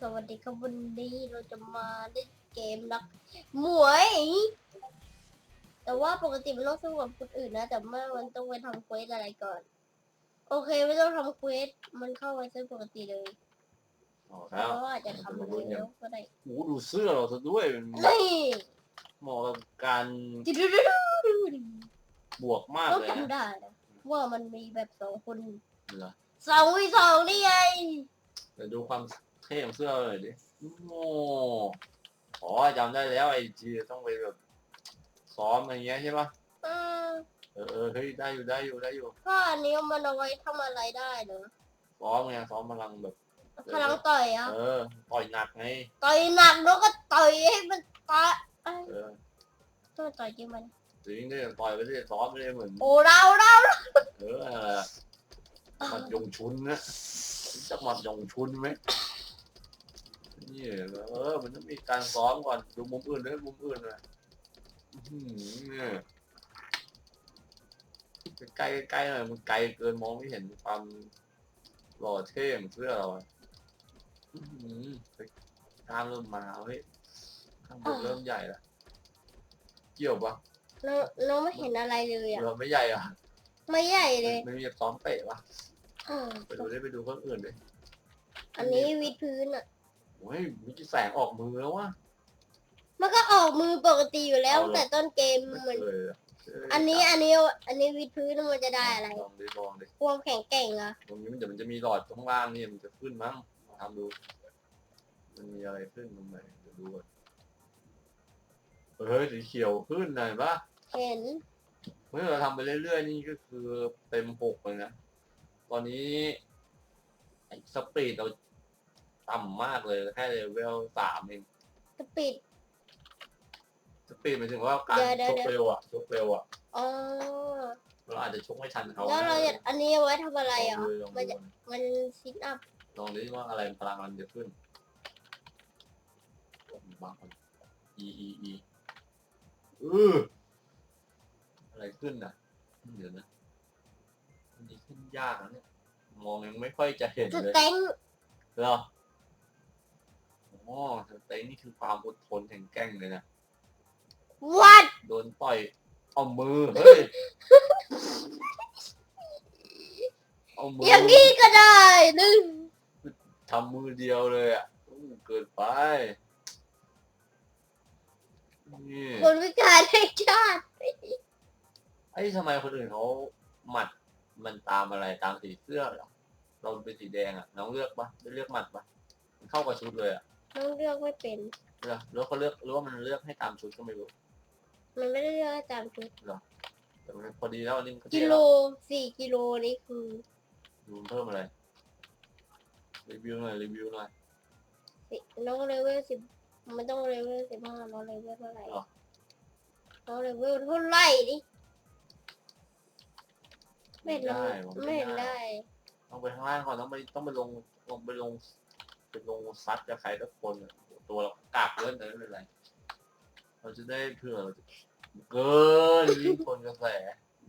สวัสดีครับวันนี้เราจะมาเล่นเกมรักหมวย แต่ว่าปกติมันต้องสู้กับคนอื่นนะ แต่เมื่อมันต้องไปทำเควสอะไรก่อน โอเคไม่ต้องทำเควสมันเข้าไปซื้อปกติเลยเอาเพแล้วราะว่าอาจจะทำแล้วก็ได้โอ้โหดูเสื้อเราซะด้วยมันนี่เหมาะกับการดูดูดูดูดูบวกมากต้องเลยนะจำได้นะว่ามันมีแบบสองคนเหรอสองวิสองนี่ไงเดี๋ยวดูความ เท่ของเสื้อเลยดิโอ้อ๋อจำได้แล้วไอ้จีต้องไปแบบซ้อมอะไรเงี้ยใช่ปะเออเออเออเฮ้ยได้อยู่ได้อยู่ได้อยู่ก็อันนี้มันเอาไว้ทำอะไรได้เหรอซ้อมไงซ้อมพลังแบบ พลังต่อยอะเออต่อยหนักไงต่อยหนักแล้วก็ต่อยให้มันตายเอ้ยเออต้องต่อยจริงมันจริงเนี่ยต่อยไปที่ซ้อมไม่ได้เหมือนโอ้เราเราเออนั่นแหละหมัดยงชุนนะรู้จักหมัดยงชุนไหม นี่เออ มันต้องมีการซ้อมก่อน ดูมุมอื่นด้วยมุมอื่นนะอื้อหือเนี่ยใกล้ใกล้ๆหน่อยมันไกลเกินมองไม่เห็นความหล่อเท่ของเสื้อเราอะอื้อหือข้างเริ่มมาเฮ้ยข้างบนเริ่มใหญ่ละเกี่ยวปะเราเราไม่เห็นอะไรเลยอะเราไม่ใหญ่อะ ไม่ใหญ่เลยไม่มีซ้อมเตะปะเออไปดูได้ไปดูคนอื่นดิอันนี้วิดพื้นอะ โอ้ยมีแสงออกมือแล้ววะ มันก็ออกมือปกติอยู่แล้วเอาเหรอแต่ต้นเกมไม่มันเคยอะอันนี้อันนี้อันนี้วิดพื้นมันจะได้อะไรลองดิลองดิความแข็งแกร่งอะตรงนี้มันเดี๋ยวมันจะมีหลอดตรงล่างนี่มันจะขึ้นมั้งทำดู มันมีอะไรขึ้นตรงไหนเดี๋ยวดูก่อนเฮ้ยสีเขียวขึ้นหน่อยปะเห็นเมื่อเราทำไปเรื่อยๆนี่ก็คือเต็มหกเลยนะ ตอนนี้ไอ้สปีดเรา ต่ำมากเลยแค่เลเวลสามเองสปีด สปีดหมายถึงว่าการเดี๋ยวชกเดี๋ยว เร็วอะชกเร็วอะอ๋อ เราอาจจะชกไม่ทันเขาแล้วเราจะอันนี้เอาไว้ทำอะไรอะ ลงดูลองมันดูจะ มันซิทอัพ ลองดูว่าอะไรพลังมันจะขึ้นบางคน e e e เอออะไรขึ้นอะเดี๋ยวนะอันนี้ขึ้นยากนะเนี่ยมองยังไม่ค่อยจะเห็นสเลยเต็งเหรอ อ๋อสเต็งนี่คือความอดทนแข็งแกร่งเลยนะ วัดโดนต่อยเอามือ เฮ้ย เอามืออย่างนี้ก็ได้นึงทำมือเดียวเลยอะอู้เกินไป นี่ คนพิการแห่งชาติไอ้ยทำไมคนอื่นเขาหมัดมันตามอะไรตามสีเสื้อเหรอเราเป็นสีแดงอะ น้องเลือกปะได้เลือกหมัดปะมันเข้ากับชุดเลยอะ น้องเลือกไม่เป็นเลือกหรือว่าเขาเลือกหรือว่ามันเลือกให้ตามชุดก็ไม่รู้มันไม่ได้เลือกตามชุดแต่มันพอดีแล้วอันนี้มันก็กิเท่โลแล้วสี่กิโลนี่คือดูมันเพิ่มอะไรรีวิวหน่อยรีวิวหน่อย สิน้องเลเวลสิบมันต้องเลเวลสิบห้าน้องเลเวลเท่าไหร่หรอ น้องเลเวลเท่าไหร่ดิไม่เห็นน้องได้ผมไม่เห็นได้ ต้องไปข้างล่างก่อนต้องไปต้องไปลงลงไปลง ไปลงซัดกับใครสักคนอะตัวเรากากเล่นแต่ไม่เป็นไรเราจะได้เผื่อเราจะเกินยิ่งคนกระแส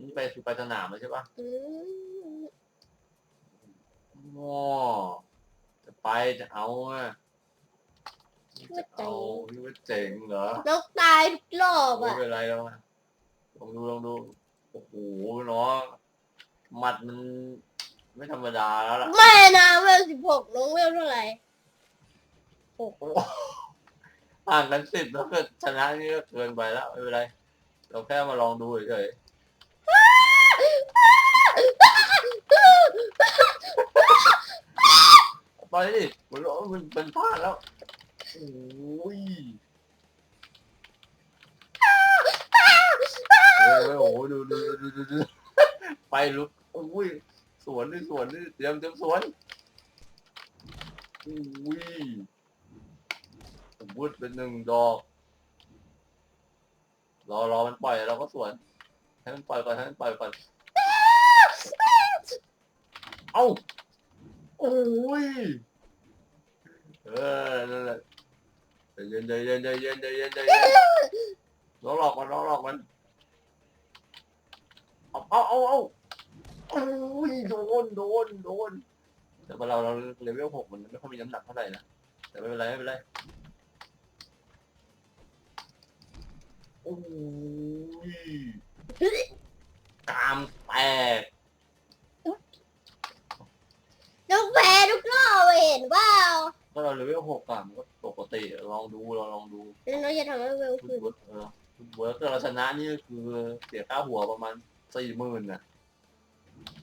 นี่ไปคือไปสนามแล้วใช่ปะอืมโอ้จะไปจะเอาอะจะเอาพี่ว่าเจ๋งเหรอน้องตายทุกรอบไม่อะ เป็นไรแล้วอะลองดูลองดู โอ้โหน้องหมัดมันไม่ธรรมดาแล้วล่ะไม่นะเวลสิบหกน้องเวลเท่าไหร่ ห่างกันสิบแล้วก็ชนะนี่ก็เกินไปแล้วไม่เป็นไร เราแค่มาลองดูเฉยๆไปดิมันมันเป็นพลาดแล้วโอ้ยเฮ้ยโอ้โหดูดูดูดูดูไปลุกโอ้ยสวนนี่สวนนี่เตรียมเตรียมสวนอุ้ย ผมพูดเป็นหนึ่งดอก รอรอมันปล่อยเราก็สวน ให้มันปล่อยก่อนให้มันปล่อยก่อน เอ้า โอ้ย เออนั่นแหละใจเย็นใจเย็นใจเย็นใจเย็นใจเย็นล้อหลอกมันล้อหลอกมัน เอาเอาเอาเอาโอ้ยโดนโดนโดนแต่เราเราเลเวลหกมันไม่ค่อยมีน้ำหนักเท่าไหร่นะแต่ไม่เป็นไรไม่เป็นไร โอ้ยกรามแตกน้องแพ้ทุกรอบเห็นว่าก็เราเลเวลหกอะมันก็ปกติลองดูเราลองดูแล้วน้องจะทำให้เร็วฟุขึ้ตนเวิร์กเออฟุตเวิร์กเราชนะนี่คือเสียค่าหัวประมาณสี่หมื่นน่ะ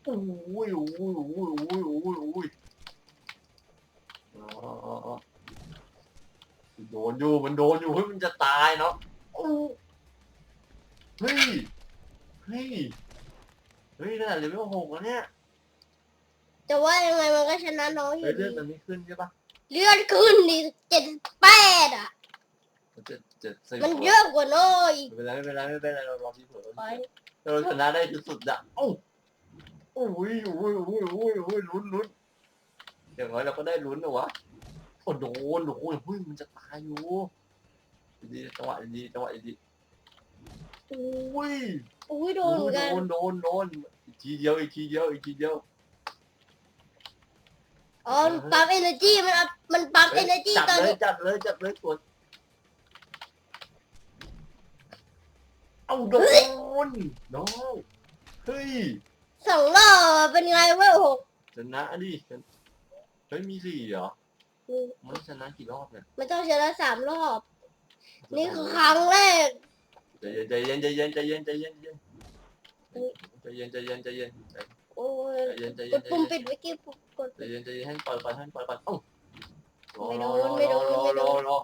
โอ้ยโอ้ยโอ้ยโอ้ยโอ้ยโอ้ยโอ้ยอ๋ออ๋ออ๋อโดนอยู่มันโดนอยู่เฮ้ยมันจะตายเนาะโอ้ เฮ้ย เฮ้ย เฮ้ยนั่นแหละเลเวลหกแล้วเนี่ยแต่ว่ายังไงมันก็ชนะน้องอเฮ้ยยู่เลืดีอดมันไม่ขึ้นใช่ปะเลื่อนขึ้นดิเจ็ดแปดอะ มันจะเจ็ดสิบมันเยอะกว่าน้องอีกไม่เป็นไรไม่เป็นไรไม่เป็นไรเราลองที่เผื่อไปเราชนะได้ที่สุดอะโอ้โอ้ยโอ้ยโอ้ยโอ้ยโอ้ยลุ้นลุ้นอย่างน้อยเราก็ได้ลุ้นนะวะโอ้โดนโอ้ยเฮ้ยมันจะตายอยู่ดีๆจังหวะดีๆจังหวะดีๆโอ้ยอุ้ยโดโดนเหมือนกันนโดนโดนอีกทีเดียวอีกทีเดียวอีกทีเดียว อ๋อปั๊มเอเนอร์จีมันเอามันปั๊มเอเนอร์จีจับตอนเลยนี้จับเลยจับเลยกดเอาโดนน้องเฮ้ยสองรอบอะเป็นไงเว้ยหกชนะดิเฮ้ยมีสี่เหรอมันชนะกี่รอบเนี่ยมันต้องชนะสามรอบ นี่คือครั้งแรก ใจเย็นใจเย็นใจเย็นใจเย็นใจเย็นใจเย็นใจเย็นใจเย็นใจเย็นโอ้ยใจเย็นใจกเย็นดปุ่มปิดเมื่อกี้ปุ่มกดใจเย็นใจเย็นให้ปล่อยปล่อยให้ปล่อยปล่อยเอ้ารอไม่รโดอนไม่โดนรอไม่โดรอนรอ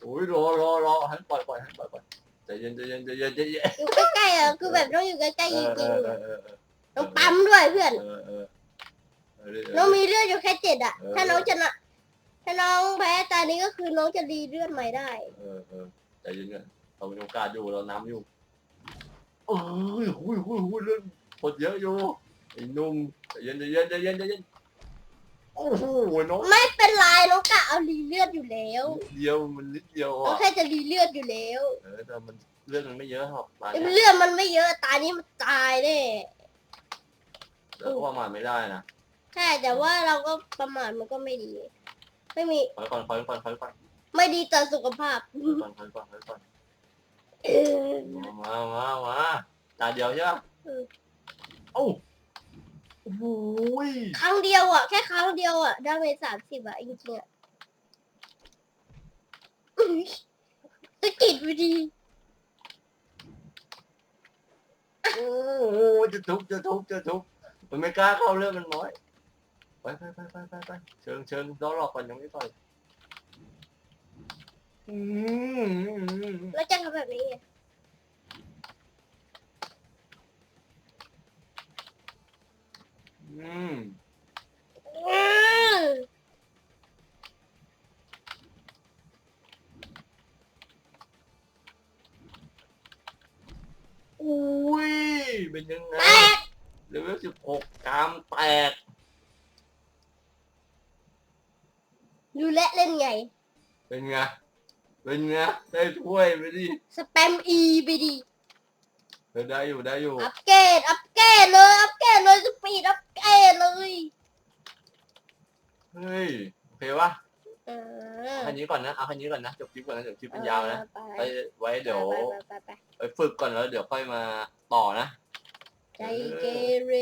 โอ้ยรอรอรอให้ปล่อยปล่อยให้ปล่อยปล่อยใจเย็นใจเย็นใจเย็นใจเย็นอยู่ใกล้ๆอะคือแบบต้องอยู่ใกล้ๆจเอริองเอๆออะเออเออต้องปั๊มด้วยเพื่อน เออเออเออน้องมีเลือดอยู่แค่เจ็ดอะเออถ้าน้องชนะ ถ้าน้องแพ้ตานี้ก็คือน้องจะรีเลือดใหม่ได้ เออเออ ใจเย็นกันเรามีโอกาสอยู่เราน้ำอยู่เอ้ยหุยหุยหุยเรื่องคนเยอะอยู่ไอ้นุ่มใจเย็นใจเย็นใจเย็นใจเย็นโอ้โหน้องไม่เป็นไรน้องกะเอารีเลือดอยู่แล้วนิดเดียวมันนิดเดียวองอะแค่จะรีเลือดอยู่แล้วเออแต่มันเลือดมันไม่เยอะหรอกตายแต่เลือดมันไม่เยอะตานี้มันตายแน่แต่ก็ประมาทไม่ได้นะใช่แต่ว่าเราก็ประมาทมันก็ไม่ดี ไม่มีถอยก่อนถอยก่อนถอยก่อน ไม่ดีต่อสุขภาพถอยก่อนถอยก่อนถอยก่อนเออมามามามาตาเดียวใช่ปะเออโอ้โอ้โหยครั้งเดียวอะ แค่ครั้งเดียวอะดาเมจสามสิบอะจริงๆอะอุ๊ยสะกิดไปดีโอ้โหจะทุบจะทุบจะทุบมันไม่กล้าเข้าเลือดมันน้อย ไปไปไปไปไปไปเชิงเชิงล้อหลอกก่อนยังไม่ต่อย อืมแล้วจะทำแบบนี้ไงอืมอืมอุ้ย เป็นยังไงแตกเลเวลสิบหกกรามแตกดูแลเล่นไง เป็นไง เป็นไงได้ถ้วยไปดิสแปมอีไปดีเออได้อยู่ได้อยู่อัปเกรดอัปเกรดเลยอัปเกรดเลยสปีดอัปเกรดเลยเฮ้ยโอเคปะเออเอาแค่นี้ก่อนนะเอาแค่นี้ก่อนนะจบคลิปก่อนนะเดี๋ยวคลิปเป็นยาวนะไปไปไว้เดี๋ยวไปไปไปไปไปฝึกก่อนแล้วเดี๋ยวค่อยมาต่อนะ ใจเกเร